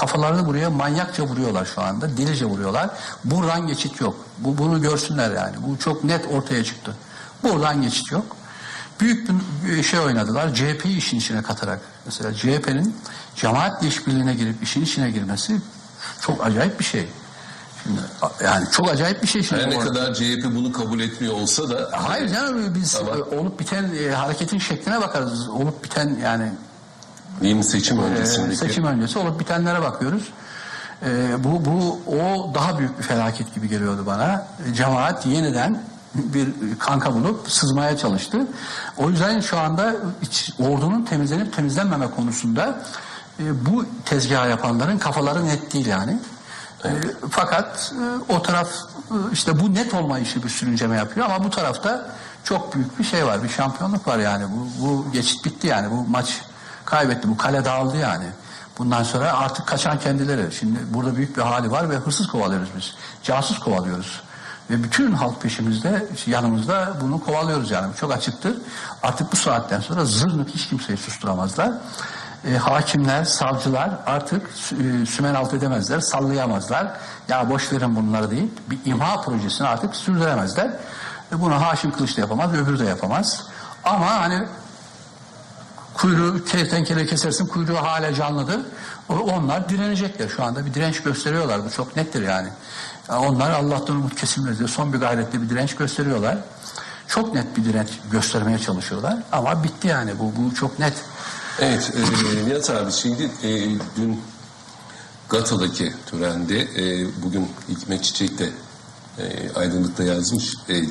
Kafalarını buraya manyakça vuruyorlar şu anda. Delice vuruyorlar. Buradan geçit yok. Bu bunu görsünler yani. Bu çok net ortaya çıktı. Buradan geçit yok. Büyük bir şey oynadılar. CHP'yi işin içine katarak. Mesela CHP'nin cemaatle işbirliğine girip işin içine girmesi çok acayip bir şey. Şimdi, yani çok acayip bir şey şimdi. Her ne bu arada. kadar CHP bunu kabul etmiyor olsa da Hayır canım biz Ama- e, olup biten e, hareketin şekline bakarız. Olup biten yani değil mi seçim e, öncesindeki seçim öncesi olup bitenlere bakıyoruz. E, bu bu o daha büyük bir felaket gibi geliyordu bana. Cemaat yeniden bir kanka bulup sızmaya çalıştı. O yüzden şu anda iç- ordunun temizlenip temizlenmeme konusunda e, bu tezgah yapanların kafaları net değil yani. E, fakat e, o taraf e, işte bu net olma işi bir sürünceme yapıyor ama bu tarafta çok büyük bir şey var. Bir şampiyonluk var yani. Bu, bu geçit bitti yani. Bu maç kaybetti. Bu kale dağıldı yani. Bundan sonra artık kaçan kendileri. Şimdi burada büyük bir hali var ve hırsız kovalıyoruz biz. Casus kovalıyoruz. Ve bütün halk peşimizde, yanımızda bunu kovalıyoruz yani. Çok açıktır. Artık bu saatten sonra zırnık hiç kimseyi susturamazlar. E, hakimler, savcılar artık e, sümen alt edemezler, sallayamazlar. Ya boş verin bunları deyip bir imha projesini artık sürdüremezler. E, bunu Haşim Kılıç da yapamaz, öbürü de yapamaz. Ama hani kuyruğu kertenkele kesersin kuyruğu hala canlıdır. Onlar direnecekler şu anda bir direnç gösteriyorlar bu çok nettir yani. Ya Onlar Allah'tan umut kesilmez diye son bir gayretle bir direnç gösteriyorlar. Çok net bir direnç göstermeye çalışıyorlar ama bitti yani bu, bu çok net. Evet, e, Nihat abi şimdi e, dün Gata'daki törende e, bugün Hikmet Çiçek de e, aydınlıkta yazmış. E,